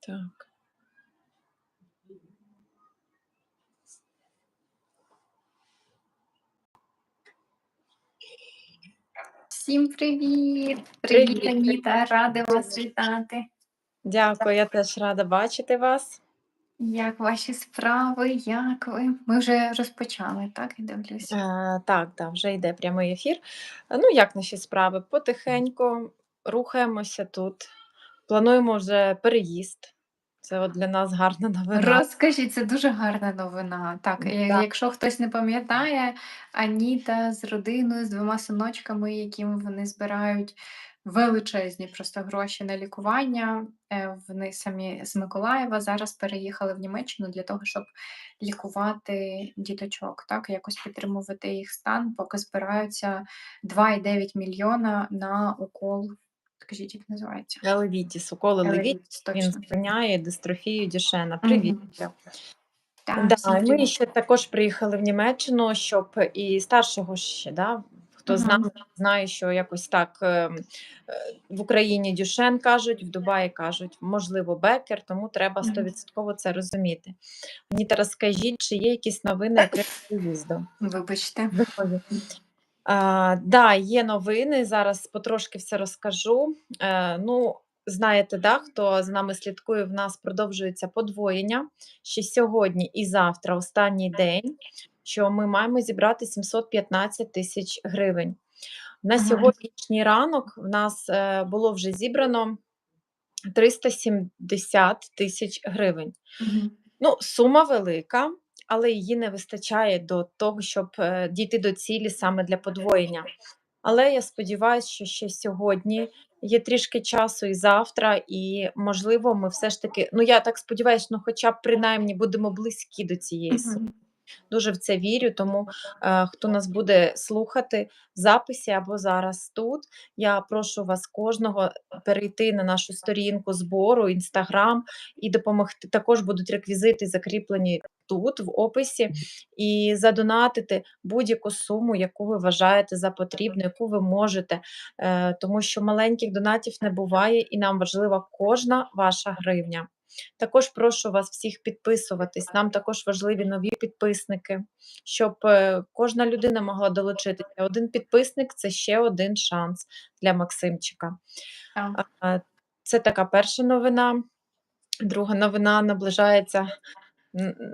Так. Всім привіт! Привіт, Аніта! Рада вас вітати. Дякую, я теж рада бачити вас. Як ваші справи? Як ви? Ми вже розпочали, так? Я дивлюся. Е, так, да, вже йде прямий ефір. Е, Ну, як наші справи? Потихеньку рухаємося тут. Плануємо вже переїзд. Це от для нас гарна новина. Розкажіть, це дуже гарна новина. Так, е, Так. якщо хтось не пам'ятає, Аніта з родиною, з двома синочками, яким вони збирають величезні просто гроші на лікування. Е, Вони самі з Миколаєва зараз переїхали в Німеччину для того, щоб лікувати діточок, так, якось підтримувати їх стан, поки збираються 2,9 мільйона на укол. Скажіть, як називається? Левітіс, уколи Левітіс, Левітіс, він спиняє дистрофію Дюшена. Привіт. Мгм. Так, Да, ми ще також приїхали в Німеччину, щоб і старшого ще, да, хто знає, знає, що якось так е, е, в Україні Дюшен кажуть, в Дубаї кажуть, можливо, Бекер, тому треба стовідсотково це розуміти. Мені зараз скажіть, чи є якісь новини виїзду? Вибачте. А, да, є новини. Зараз потрошки все розкажу. Е, ну, знаєте, да, хто з нами слідкує, в нас продовжується подвоєння. Ще сьогодні і завтра, останній день, що ми маємо зібрати 715 тисяч гривень. На сьогоднішній ранок в нас е, було вже зібрано 370 тисяч гривень. Мгм. Ну, сума велика, але її не вистачає до того, щоб е, дійти до цілі саме для подвоєння. Але я сподіваюся, що ще сьогодні є трішки часу і завтра, і можливо, ми все ж таки, ну я так сподіваюся, ну хоча б принаймні будемо близькі до цієї суми. Дуже в це вірю, тому е, хто нас буде слухати в записі або зараз тут, я прошу вас кожного перейти на нашу сторінку збору, інстаграм і допомогти. Також будуть реквізити закріплені тут, в описі, і задонатити будь-яку суму, яку ви вважаєте за потрібну, яку ви можете, е, тому що маленьких донатів не буває, і нам важлива кожна ваша гривня. Також прошу вас всіх підписуватись. Нам також важливі нові підписники, щоб е, кожна людина могла долучитися. Один підписник це ще один шанс для Максимчика. Так. Це така перша новина. Друга новина наближається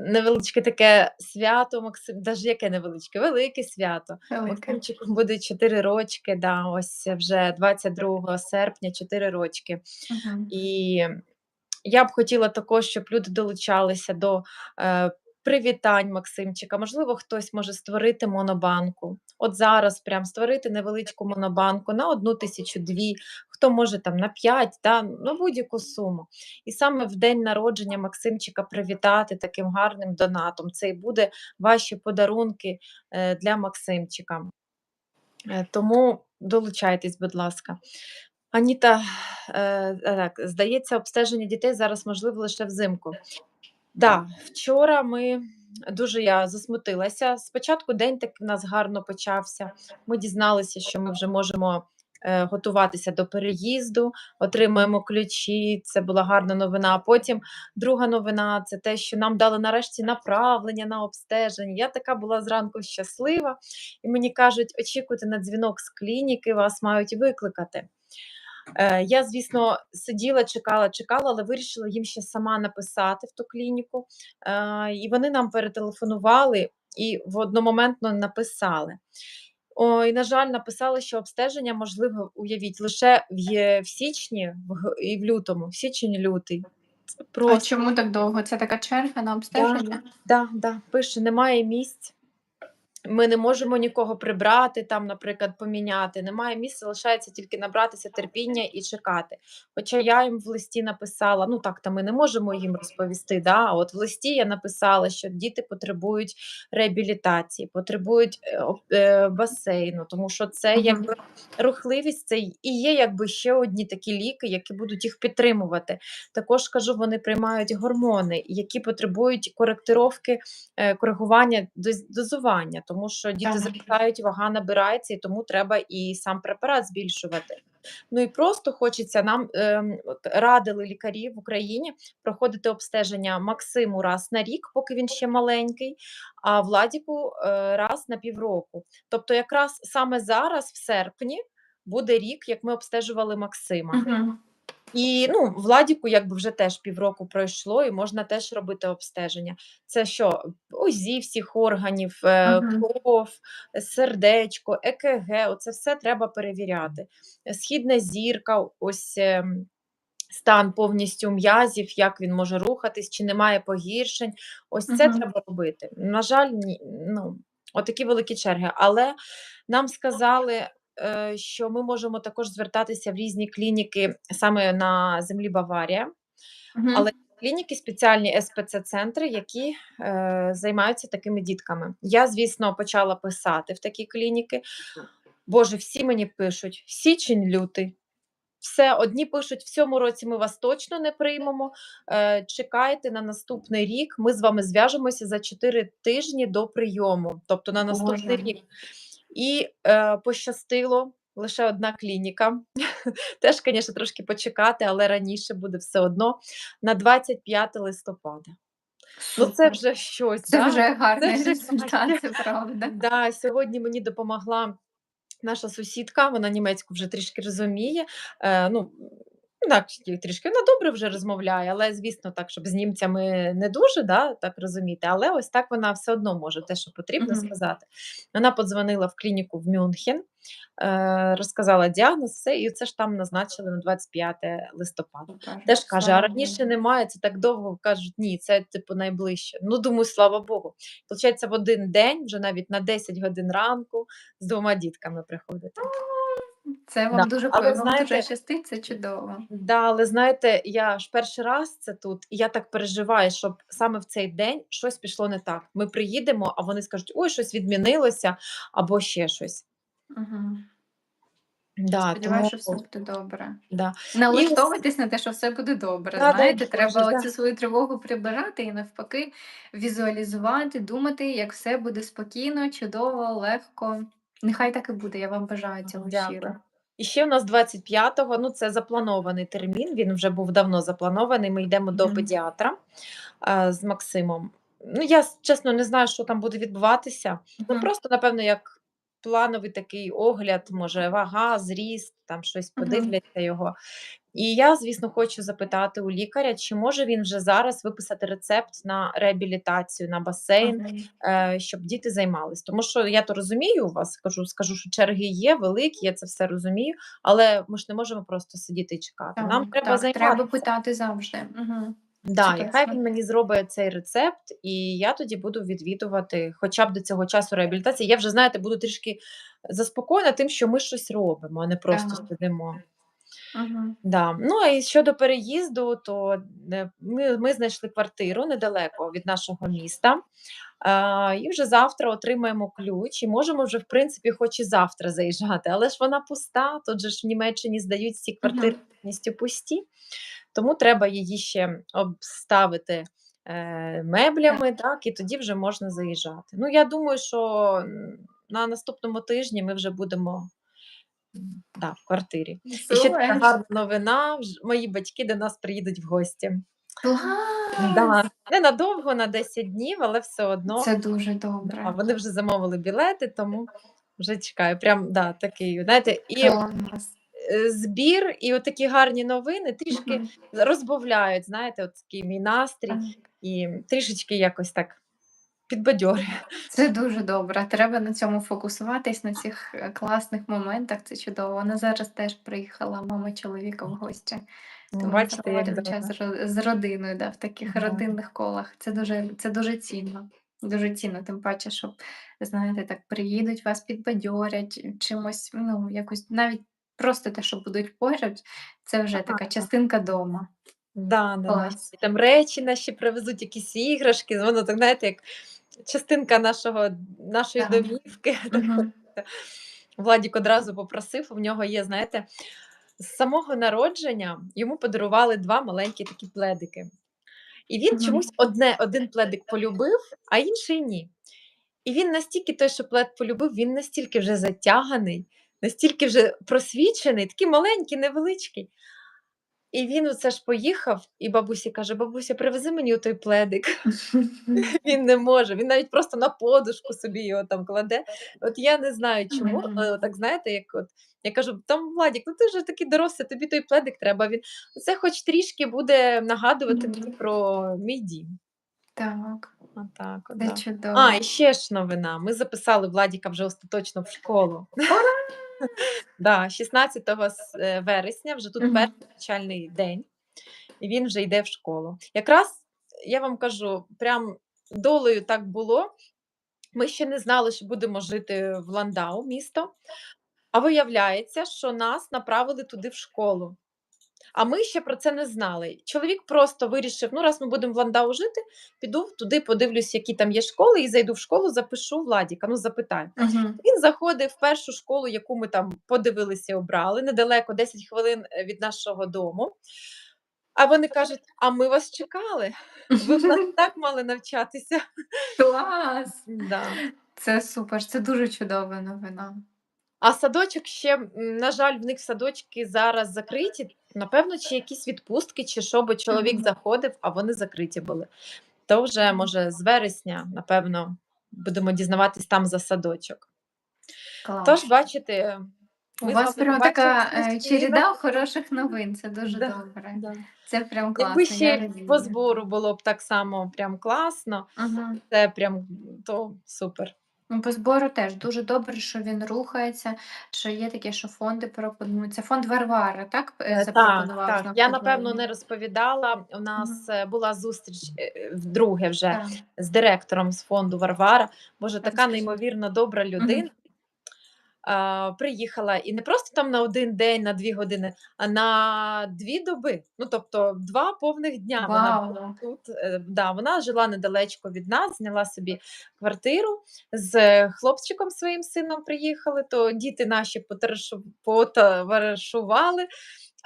невеличке таке свято. Максим, навіть яке невеличке, велике свято. Велике. Максимчику буде 4 рочки. Да, ось вже 22 серпня, 4 рочки. Мгм. І я б хотіла також, щоб люди долучалися до е, привітань Максимчика. Можливо, хтось може створити монобанку. От зараз прям створити невеличку монобанку на одну тисячу дві, хто може там на п'ять, да, на будь-яку суму. І саме в день народження Максимчика привітати таким гарним донатом. Це і буде ваші подарунки е, для Максимчика. Е, Тому долучайтесь, будь ласка. Аніта, е, е, так, здається, обстеження дітей зараз можливо лише взимку. Да, вчора ми дуже я засмутилася. Спочатку день так в нас гарно почався. Ми дізналися, що ми вже можемо е, готуватися до переїзду, отримуємо ключі. Це була гарна новина. А потім друга новина це те, що нам дали нарешті направлення на обстеження. Я така була зранку щаслива, і мені кажуть, очікуйте на дзвінок з клініки, вас мають викликати. Е, Я, звісно, сиділа, чекала, чекала, але вирішила їм ще сама написати в ту клініку. Е, І вони нам перетелефонували і в одномоментно написали. Ой, на жаль, написали, що обстеження можливо, уявіть, лише в, в січні в і в лютому, в січень-лютий. Це А чому так довго? Це така черга на обстеження? да, да, пише, немає місць. Ми не можемо нікого прибрати, там, наприклад, поміняти. Немає місця, лишається тільки набратися терпіння і чекати. Хоча я їм в листі написала, ну так, та ми не можемо їм розповісти. Да? А от в листі я написала, що діти потребують реабілітації, потребують е, е, басейну, тому що це якби рухливість, це і є якби ще одні такі ліки, які будуть їх підтримувати. Також кажу, вони приймають гормони, які потребують коректировки, е, коригування доз- дозування. Тому що діти зростають, вага набирається, і тому треба і сам препарат збільшувати. Ну і просто хочеться нам от радили лікарі в Україні проходити обстеження Максиму раз на рік, поки він ще маленький, а Владіку е, раз на півроку. Тобто, якраз саме зараз, в серпні, буде рік, як ми обстежували Максима. Мгм. І ну, Владіку якби вже теж півроку пройшло, і можна теж робити обстеження. Це що? УЗІ всіх органів, е, кров, сердечко, ЕКГ, оце все треба перевіряти. Східна зірка, ось ем, стан повністю м'язів, як він може рухатись, чи немає погіршень. Ось це Мгм. треба робити. На жаль, ні, ну, отакі великі черги. Але нам сказали, що ми можемо також звертатися в різні клініки саме на землі Баварія. Мгм. Але клініки спеціальні СПЦ-центри, які е, займаються такими дітками. Я, звісно, почала писати в такі клініки. Боже, всі мені пишуть: січень, лютий. Все, одні пишуть, в цьому році ми вас точно не приймемо. Е, чекайте на наступний рік. Ми з вами зв'яжемося за 4 тижні до прийому, тобто на наступний Боже. рік. І е, пощастило лише одна клініка. Теж, звісно, трошки почекати, але раніше буде все одно на 25 листопада. Ну, це вже щось. Це да? вже гарний вже результат, це правда. Да, сьогодні мені допомогла наша сусідка, вона німецьку вже трішки розуміє. Е, ну, так, ті- трішки вона добре вже розмовляє, але звісно, так, щоб з німцями не дуже, да, так розуміти. Але ось так вона все одно може те, що потрібно Мгм. сказати. Вона подзвонила в клініку в Мюнхен, е, розказала діагноз, все, і це ж там назначили на 25 листопада. Супер. Теж каже, а Слава раніше немає, це так довго. Кажуть, ні, це типу найближче. Ну, думаю, слава Богу. Получається, в один день, вже навіть на 10 годин ранку, з двома дітками приходити. Це вам Да. дуже Але вам дуже щастить, це чудово. да, але знаєте, я ж перший раз це тут, і я так переживаю, щоб саме в цей день щось пішло не так. Ми приїдемо, а вони скажуть, ой, щось відмінилося, або ще щось. Мгм. Да, Сподіваюся, що все буде добре. да. І ось, Налаштовуйтесь на те, що все буде добре. да, дай Знаєте, Боже, треба да. оцю свою тривогу прибирати і навпаки візуалізувати, думати, як все буде спокійно, чудово, легко. Нехай так і буде. Я вам бажаю цього щиро. Дякую. І ще у нас 25-го, ну це запланований термін, він вже був давно запланований. Ми йдемо до Мгм. педіатра е, з Максимом. Ну, я с- чесно не знаю, що там буде відбуватися. Ну, Мгм. просто, напевно, як плановий такий огляд, може, вага, зріст, там щось Мгм. подивляться його. І я, звісно, хочу запитати у лікаря, чи може він вже зараз виписати рецепт на реабілітацію, на басейн, е, щоб діти займались. Тому що я то розумію у вас, кажу, скажу, що черги є великі, я це все розумію, але ми ж не можемо просто сидіти і чекати. Нам треба так, треба питати завжди. Угу. Да, і хай він мені зробить цей рецепт, і я тоді буду відвідувати хоча б до цього часу реабілітації. Я вже, знаєте, буду трішки заспокоєна тим, що ми щось робимо, а не просто Так. сидимо. Угу. Да. Ну, а і щодо переїзду, то е, ми, ми знайшли квартиру недалеко від нашого міста. А, і вже завтра отримаємо ключ, і можемо вже, в принципі, хоч і завтра заїжджати, але ж вона пуста. Тут же ж в Німеччині здають ці квартири Угу. повністю пусті, тому треба її ще обставити е, меблями, так, і тоді вже можна заїжджати. Ну, я думаю, що м, на наступному тижні ми вже будемо да, в квартирі. І ще така гарна новина. Мої батьки до нас приїдуть в гості. Да. Ненадовго, на 10 днів, але все одно Це дуже да, вони вже замовили білети, тому вже чекаю. Прям да, такий, знаєте, і Клас. е, збір, і отакі гарні новини трішки розбавляють, знаєте, от такий мій настрій, і трішечки якось так підбадьорює. Це дуже добре. Треба на цьому фокусуватись, на цих е, класних моментах. Це чудово. Вона зараз теж приїхала, мама чоловіка в гості. Ну, Тому Бачите, як добре. час з родиною, да, в таких Да. родинних колах. Це дуже, це дуже цінно. Дуже цінно, тим паче, що, знаєте, так приїдуть, вас підбадьорять чимось, ну, якось навіть просто те, що будуть поряд, це вже така Ага. частинка дома. Да, да, да. Клас. Там речі наші привезуть, якісь іграшки, воно так, знаєте, як частинка нашого, нашої Так. домівки. Мгм. Владік одразу попросив, у нього є, знаєте, з самого народження йому подарували два маленькі такі пледики. І він Мгм. чомусь одне, один пледик полюбив, а інший ні. І він настільки той, що плед полюбив, він настільки вже затяганий, настільки вже просвічений, такий маленький, невеличкий. І він оце ж поїхав, і бабусі каже: бабуся, привези мені той пледик. Він не може. Він навіть просто на подушку собі його там кладе. От я не знаю чому, але так знаєте, як от я кажу: там Владік, ну ти вже такий дорослий, тобі той пледик треба. Він це хоч трішки буде нагадувати мені про мій дім. Так, Отак, от, чудово. А, і ще ж новина. Ми записали Владіка вже остаточно в школу. Да, 16 с- е, вересня, вже тут Мгм. перший навчальний день, і він вже йде в школу. Якраз я вам кажу, прям долею так було. Ми ще не знали, що будемо жити в Ландау, місто. А виявляється, що нас направили туди в школу. А ми ще про це не знали. Чоловік просто вирішив: ну, раз ми будемо в Ландау жити, піду туди, подивлюсь, які там є школи, і зайду в школу, запишу Владіка, ну запитаю. Мгм. Він заходив в першу школу, яку ми там подивилися обрали, недалеко 10 хвилин е, від нашого дому. А вони кажуть: а ми вас чекали. Ви в нас так мали навчатися. Клас! Да. Це супер, це дуже чудова новина. А садочок ще, на жаль, в них садочки зараз закриті. Напевно, чи якісь відпустки, чи що, бо чоловік заходив, а вони закриті були. То вже, може, з вересня, напевно, будемо дізнаватись там за садочок. Клас. Тож, бачите, У вас прям така е, череда хороших новин. Це дуже Да, добре. да. Це прям класно. Я ще по збору було б так само прям класно, Мгм. це прям то супер. По збору теж дуже добре, що він рухається, що є таке, що фонди пропонуються. Фонд Варвара, так? е, Е, Так, Запропонував так. Я напевно не розповідала. У нас е, була зустріч е, вдруге вже Так. з директором з фонду Варвара. Боже, така неймовірно добра людина. А, приїхала і не просто там на один день, на дві години, а на дві доби. Ну тобто два повних дня. Вона була тут. Е, Да, вона жила недалечко від нас, зняла собі квартиру з хлопчиком своїм сином. Приїхали. То діти наші потоваришу- потоваришували.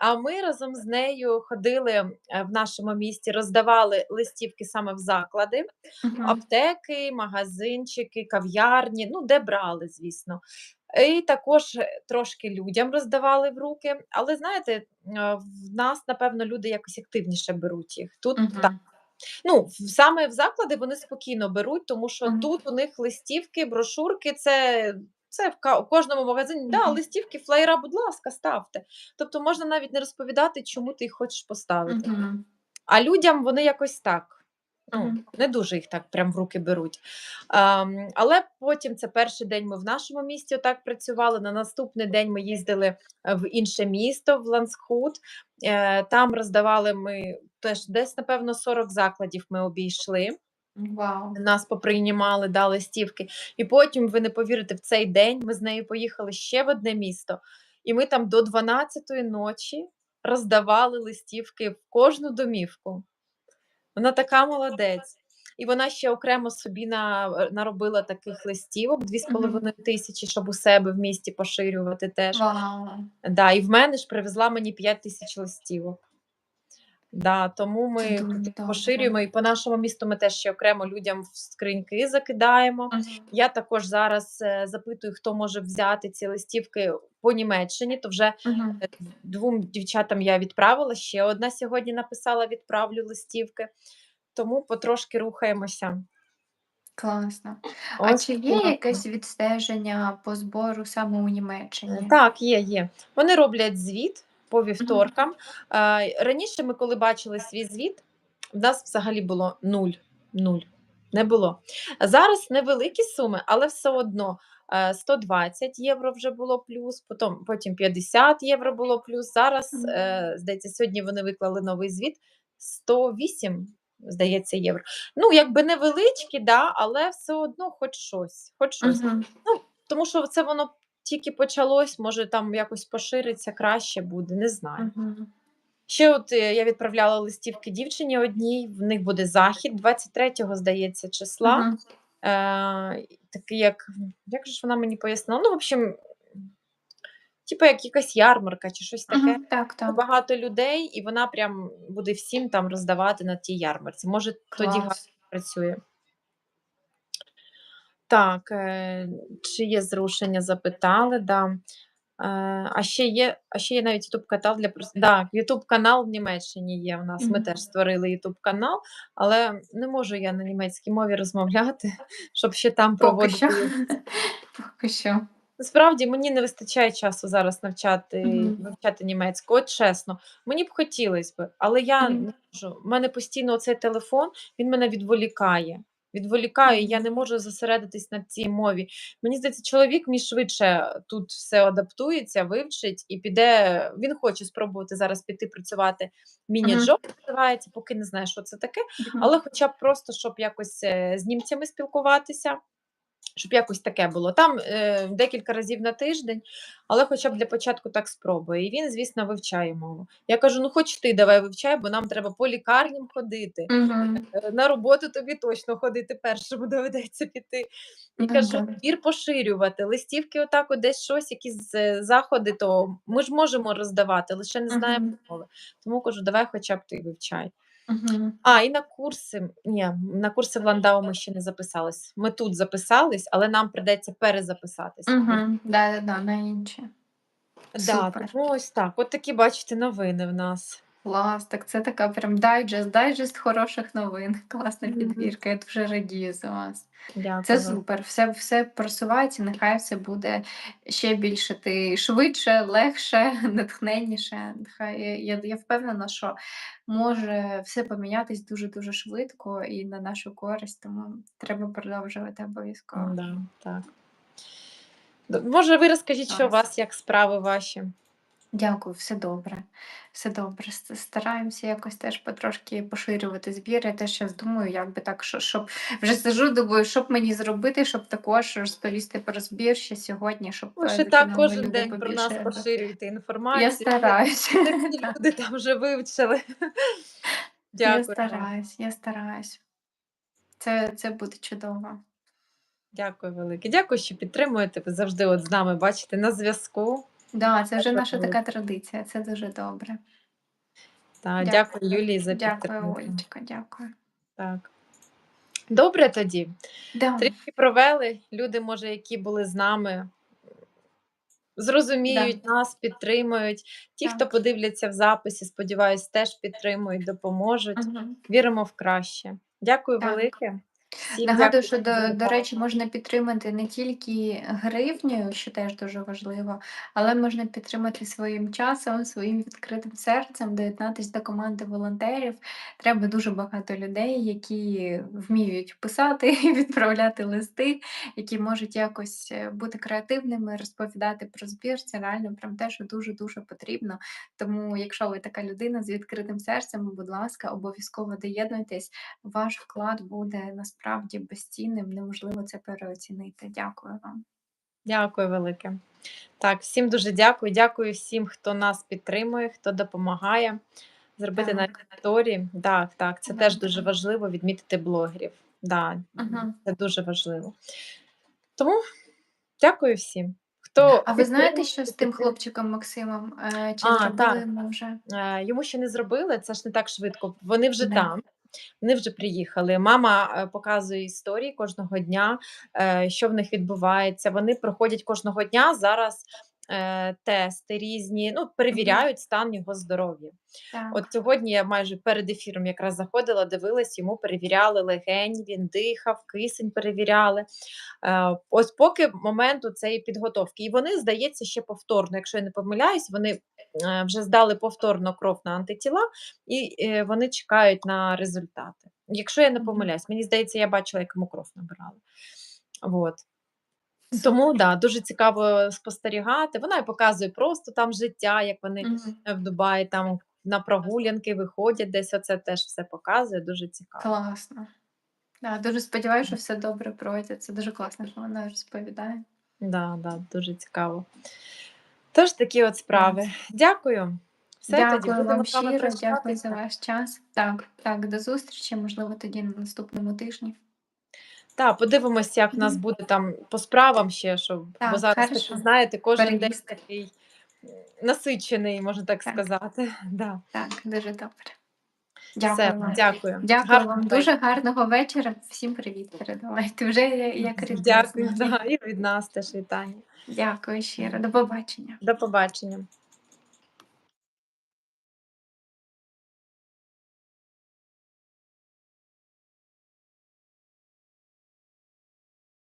А ми разом з нею ходили е, в нашому місті, роздавали листівки саме в заклади, Мгм. аптеки, магазинчики, кав'ярні, ну де брали, звісно. І також е, трошки людям роздавали в руки. Але знаєте, в нас, напевно, люди якось активніше беруть їх. Тут так. Ну, саме в заклади вони спокійно беруть, тому що Мгм. тут у них листівки, брошурки, це, це в кожному магазині. Да, листівки, флеєра, будь ласка, ставте. Тобто можна навіть не розповідати, чому ти їх хочеш поставити. Мгм. А людям вони якось так. Ну, не дуже їх так прям в руки беруть. Ам, але потім це перший день ми в нашому місті отак працювали. На наступний день ми їздили е, в інше місто, в Лансхут. Е, Там роздавали ми теж десь, напевно, 40 закладів ми обійшли. Вау! Нас поприймали, дали стівки. І потім, ви не повірите, в цей день ми з нею поїхали ще в одне місто, і ми там до 12-ї ночі роздавали листівки в кожну домівку. Вона така молодець. І вона ще окремо собі на, е, наробила таких листівок 2,5 тисячі, щоб у себе в місті поширювати теж. Wow. Да, і в мене ж привезла мені 5 тисяч листівок. Да, тому Це ми дуже тут добре. поширюємо, і по нашому місту ми теж ще окремо людям в скриньки закидаємо. Мгм. Я також зараз е, запитую, хто може взяти ці листівки по Німеччині. То вже Мгм. е, двом дівчатам я відправила. Ще одна сьогодні написала: відправлю листівки. Тому потрошки рухаємося. Класно. А Ось чи є класно. якесь відстеження по збору саме у Німеччині? Так, є, є. Вони роблять звіт по вівторкам. Е, Раніше ми, коли бачили свій звіт, в нас взагалі було нуль. Нуль. Не було. Зараз невеликі суми, але все одно е, 120 євро вже було плюс, потім, потім 50 євро було плюс. Зараз, е, здається, сьогодні вони виклали новий звіт 108, здається, євро. Ну, якби невеличкі, да, але все одно хоч щось. Хоч щось. Мгм. Тому що це воно тільки почалось, може там якось пошириться, краще буде, не знаю. Мгм. Ще от е, я відправляла листівки дівчині одній, в них буде захід 23-го, здається, числа. Мгм. Е, такий, як, як же ж вона мені пояснила? Ну, в общем, типу як якась ярмарка чи щось таке. Мгм. Так, так. Багато людей, і вона прям буде всім там роздавати на тій ярмарці. Може, тоді гарно працює. Так, е, чи є зрушення, запитали, да. Е, а ще є а ще є навіть ютуб канал для прос да, канал в Німеччині є у нас. Ми Мгм. теж створили ютуб канал, але не можу я на німецькій мові розмовляти, щоб ще там Поки що. проводити. Поки що. Насправді мені не вистачає часу зараз навчати Мгм. вивчати німецьку. От чесно, мені б хотілось би, але я Мгм. не можу. У мене постійно оцей телефон, він мене відволікає. Відволікає, і я не можу зосередитись на цій мові. Мені здається, чоловік мій швидше тут все адаптується, вивчить і піде. Він хоче спробувати зараз піти працювати. Міні-джоб називається, поки не знає, що це таке. Але хоча б просто, щоб якось е, з німцями спілкуватися, щоб якось таке було. Там е, декілька разів на тиждень, але хоча б для початку так спробує. І він, звісно, вивчає мову. Я кажу: ну, хоч ти давай вивчай, бо нам треба по лікарням ходити. Е, На роботу тобі точно ходити першому доведеться піти. І Ну кажу, да. твір поширювати, листівки, отак, от десь щось, якісь е, заходи, то ми ж можемо роздавати, лише не знаємо мови. Тому кажу, давай хоча б ти вивчай. Мгм. А, і на курси. Ні, на курси в Ландау ми ще не записались. Ми тут записались, але нам придеться перезаписатися. Мгм. Да-да-да, на інші. Да, Супер. тому ось так. От такі, бачите, новини в нас. Клас, так це така прям дайджест, дайджест хороших новин. Класна Мгм. підбірка. Я дуже радію за вас. Це Дякую. супер. Все, все просувається, нехай все буде ще більше ти швидше, легше, натхненніше. Нехай я, я, впевнена, що може все помінятись дуже-дуже швидко і на нашу користь, тому треба продовжувати обов'язково. Да, так. Д- Може, ви розкажіть, що у Клас. вас, як справи ваші? Дякую, все добре. Все добре. С- Стараємося якось теж потрошки поширювати збір. Я теж зараз думаю, як би так, що, щоб вже сижу, думаю, що б мені зробити, щоб також розповісти про збір ще сьогодні, щоб е, так кожен люди день про нас побільше. поширюєте Я інформацію. Такі Так, люди там вже вивчили. Я Дякую. вам. стараюсь, я стараюсь. Це, це буде чудово. Дякую велике. Дякую, що підтримуєте. Ви завжди от з нами бачите на зв'язку. Да, це вже наша така традиція, це дуже добре. Та, Дякую. дякую Юлії за Дякую, підтримку. Олечка, дякую. Так. Добре тоді. Да, Трішки провели. Люди, може, які були з нами, да, зрозуміють нас, підтримують. Ті, хто подивляться в записі, сподіваюсь, теж підтримують, допоможуть. Мгм. Віримо в краще. Дякую Так. велике. Всім Нагадую, що до, до речі, можна підтримати не тільки гривнею, що теж дуже важливо, але можна підтримати своїм часом, своїм відкритим серцем, доєднатися до команди волонтерів. Треба дуже багато людей, які вміють писати і відправляти листи, які можуть якось е, бути креативними, розповідати про збір. Це реально прям те, що дуже-дуже потрібно. Тому, якщо ви така людина з відкритим серцем, будь ласка, обов'язково доєднуйтесь. Ваш вклад буде насправді безцінним, неможливо це переоцінити. Дякую вам. Дякую велике. Так, всім дуже дякую. Дякую всім, хто нас підтримує, хто допомагає зробити Так, історії. Так, так, це да. теж дуже важливо відмітити блогерів. Да, Угу. це дуже важливо. Тому дякую всім. Хто А ви знаєте, що з тим хлопчиком Максимом? Е, Чи А, зробили так. йому вже? Е, Йому ще не зробили, це ж не так швидко. Вони вже Да. там, вони вже приїхали. Мама е, показує історії кожного дня, е, що в них відбувається. Вони проходять кожного дня зараз тести різні, ну, перевіряють стан його здоров'я. От сьогодні я майже перед ефіром якраз заходила, дивилась, йому перевіряли легень, він дихав, кисень перевіряли. Е, ось поки моменту цієї підготовки. І вони, здається, ще повторно, якщо я не помиляюсь, вони е, вже здали повторно кров на антитіла, і е, вони чекають на результати. Якщо я не помиляюсь, мені здається, я бачила, як йому кров набирали. От. Тому да, дуже цікаво спостерігати. Вона і показує просто там життя, як вони Мгм. е, в Дубаї там на прогулянки виходять, десь оце теж все показує, дуже цікаво. Класно. Да, дуже сподіваюся, що все добре пройде. Це дуже класно, що вона розповідає. Да, да, дуже цікаво. Тож такі от справи. Клас. Дякую. Все тоді Дякую будемо вам з вами щиро, дякую за прощатися. ваш час. Так, так, до зустрічі, можливо, тоді на наступному тижні. Так, подивимося, як в нас буде там по справам ще, щоб бо зараз хорошо. знаєте, кожен день такий насичений, можна так Так. сказати. Да. Так, дуже добре. Дякую Все, вам. дякую. Дякую Гарного вам. вечора. Дуже гарного вечора. Всім привіт передавайте. Вже я- як рідна Дякую, знаю. да, і від нас теж вітання. Дякую щиро. До побачення. До побачення.